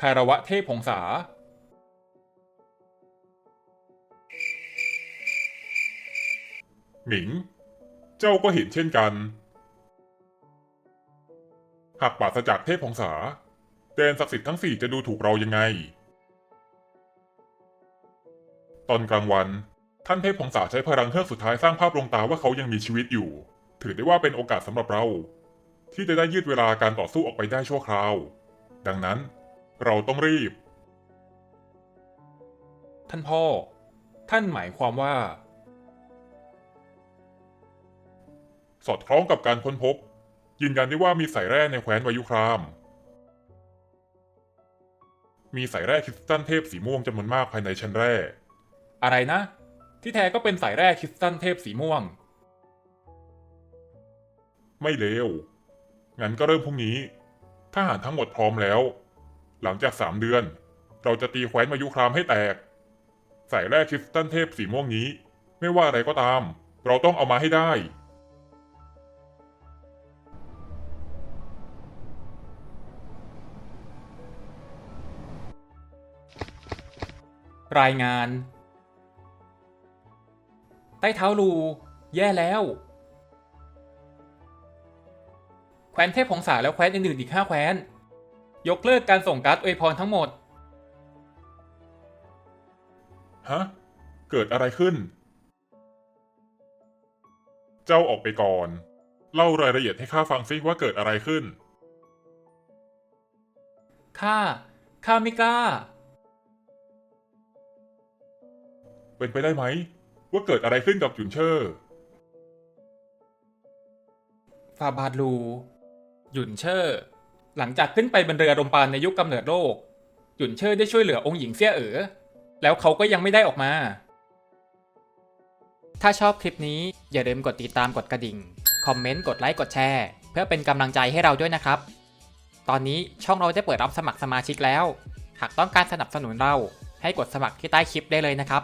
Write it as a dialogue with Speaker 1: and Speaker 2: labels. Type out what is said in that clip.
Speaker 1: คารวะเทพพงษา
Speaker 2: หมิง เจ้าก็เห็นเช่นกัน หากปราศจากเทพพงษาแดนศักดิ์สิทธิ์ทั้งสี่จะดูถูกเรายังไง ตอนกลางวัน ท่านเทพพงษาใช้พลังเฮือกสุดท้ายสร้างภาพลวงตาว่าเขายังมีชีวิตอยู่ ถือได้ว่าเป็นโอกาสสำหรับเรา ที่จะได้ยืดเวลาการต่อสู้ออกไปได้ชั่วคราว ดังนั้น เราต้องรีบ
Speaker 1: ท่านพ่อ ท่านหมายความว่า
Speaker 2: สอดคล้องกับการค้นพบ ยืนยันได้ว่ามีสายแร่ในแคว้นวายุคราม มีสายแร่คริสตัลเทพสีม่วงจำนวนมากภายในชั้นแร่
Speaker 1: อะไรนะ ที่แท้ก็เป็นสายแร่คริสตัลเทพสีม่วง
Speaker 2: ไม่เลวงั้นก็เริ่มพรุ่งนี้ทหารทั้งหมดพร้อมแล้ว หลังจากสามเดือน เราจะตีแคว้นวายุครามให้แตก สายแร่คริสตัลเทพสีม่วงนี้ ไม่ว่าอะไรก็ตาม เราต้องเอามาให้ได้
Speaker 1: รายงาน ใต้เท้าลูแย่แล้ว แคว้นเทพผงษาแล้วแคว้นอื่นๆอีกห้าแคว้น ยกเลิกการส่งการ์ดอวยพรทั้งหมด
Speaker 2: ฮะ เกิดอะไรขึ้น เจ้าออกไปก่อน เล่ารายละเอียดให้ข้าฟังซิว่าเกิดอะไรขึ้น
Speaker 1: ข้า ข้าไม่กล้า
Speaker 2: เป็นไปได้ไหม ว่าเกิดอะไรขึ้นกับจุนเชอร์
Speaker 1: ฟาบาดลู หยุนเชอร์ หลังจากขึ้นไปบนเรือรมปานในยุคกำเนิดโลก หยุนเชอร์ได้ช่วยเหลือองค์หญิงเสี่ยเอ๋อ แล้วเขาก็ยังไม่ได้ออกมา ถ้าชอบคลิปนี้อย่าลืมกดติดตามกดกระดิ่ง คอมเมนต์ กดไลค์ กดแชร์ เพื่อเป็นกำลังใจให้เราด้วยนะครับ ตอนนี้ช่องเราได้เปิดรับสมัครสมาชิกแล้ว หากต้องการสนับสนุนเราให้กดสมัครที่ใต้คลิปได้เลยนะครับ